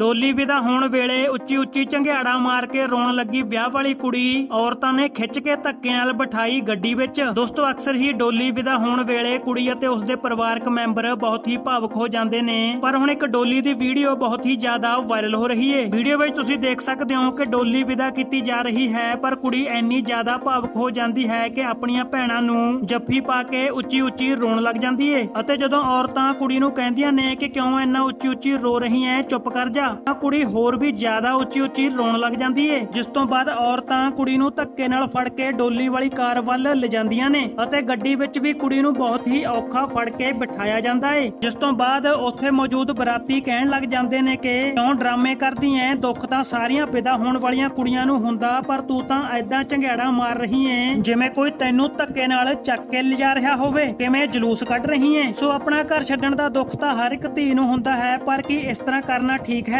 ਡੋਲੀ ਵਿਦਾ ਹੋਣ ਵੇਲੇ ਉੱਚੀ ਉੱਚੀ ਝੰਗਿਆੜਾ ਮਾਰ ਕੇ ਰੋਣ ਲੱਗੀ ਵਿਆਹ ਵਾਲੀ ਕੁੜੀ। ਔਰਤਾਂ ਨੇ ਖਿੱਚ ਕੇ ਧੱਕੇ ਨਾਲ ਬਿਠਾਈ ਗੱਡੀ ਵਿੱਚ। ਦੋਸਤੋ, ਅਕਸਰ ਹੀ ਡੋਲੀ ਵਿਦਾ ਹੋਣ ਵੇਲੇ ਕੁੜੀ ਅਤੇ ਉਸਦੇ ਪਰਿਵਾਰਕ ਮੈਂਬਰ ਬਹੁਤ ਹੀ ਭਾਵੁਕ ਹੋ ਜਾਂਦੇ ਨੇ। ਪਰ ਹੁਣ ਇੱਕ ਡੋਲੀ ਦੀ ਵੀਡੀਓ ਬਹੁਤ ਹੀ ਜ਼ਿਆਦਾ ਵਾਇਰਲ ਹੋ ਰਹੀ ਹੈ ਵੀਡੀਓ ਵਿੱਚ ਤੁਸੀਂ ਦੇਖ ਸਕਦੇ ਹੋ ਕਿ ਡੋਲੀ ਵਿਦਾ ਕੀਤੀ ਜਾ ਰਹੀ ਹੈ, ਪਰ ਕੁੜੀ ਇੰਨੀ ਜ਼ਿਆਦਾ ਭਾਵੁਕ ਹੋ ਜਾਂਦੀ ਹੈ ਕਿ ਆਪਣੀਆਂ ਭੈਣਾਂ ਨੂੰ ਜੱਫੀ ਪਾ ਕੇ ਉੱਚੀ ਉੱਚੀ ਰੋਣ ਲੱਗ ਜਾਂਦੀ ਏ। ਅਤੇ ਜਦੋਂ ਔਰਤਾਂ ਕੁੜੀ ਨੂੰ ਕਹਿੰਦੀਆਂ ਨੇ ਕਿ ਕਿਉਂ ਇੰਨਾ ਉੱਚੀ ਉੱਚੀ ਰੋ ਰਹੀ ਹੈ ਚੁੱਪ ਕਰ ਜਾ। ਤਾਂ ਕੁੜੀ ਹੋਰ ਵੀ ਜ਼ਿਆਦਾ ਉੱਚੀ ਉੱਚੀ ਰੋਣ ਲੱਗ ਜਾਂਦੀ ਏ, ਜਿਸ ਤੋਂ ਬਾਅਦ ਔਰਤਾਂ ਕੁੜੀ ਨੂੰ ਧੱਕੇ ਨਾਲ ਫੜ ਕੇ ਡੋਲੀ ਵਾਲੀ ਕਾਰ ਵੱਲ ਲਿਜਾਂਦੀਆਂ ਨੇ ਅਤੇ ਗੱਡੀ ਵਿੱਚ ਵੀ ਕੁੜੀ ਨੂੰ ਬਹੁਤ ਹੀ ਔਖਾ ਫੜ ਕੇ ਬਿਠਾਇਆ ਜਾਂਦਾ ਏ, ਜਿਸ ਤੋਂ ਬਾਅਦ ਉੱਥੇ ਮੌਜੂਦ ਬਰਾਤੀ ਕਹਿਣ ਲੱਗ ਜਾਂਦੇ ਨੇ ਕਿ ਕਿਉਂ ਡਰਾਮੇ ਕਰਦੀ ਐ? ਦੁੱਖ ਤਾਂ ਸਾਰੀਆਂ ਵਿਦਾ ਹੋਣ ਵਾਲੀਆਂ ਕੁੜੀਆਂ ਨੂੰ ਹੁੰਦਾ, ਪਰ ਤੂੰ ਤਾਂ ਐਦਾਂ ਝੰਗਿਆੜਾ ਮਾਰ ਰਹੀ ਐ ਜਿਵੇਂ ਕੋਈ ਤੈਨੂੰ ਧੱਕੇ ਨਾਲ ਚੱਕ ਕੇ ਲਿਜਾ ਰਿਹਾ ਹੋਵੇ, ਕਿਵੇਂ ਜਲੂਸ ਕੱਢ ਰਹੀ ਐ ਸੋ ਆਪਣਾ ਘਰ ਛੱਡਣ ਦਾ ਦੁੱਖ ਤਾਂ ਹਰ ਇੱਕ ਧੀ ਨੂੰ ਹੁੰਦਾ ਹੈ, ਪਰ ਕੀ ਇਸ ਤਰ੍ਹਾਂ ਕਰਨਾ ਠੀਕ ਹੈ?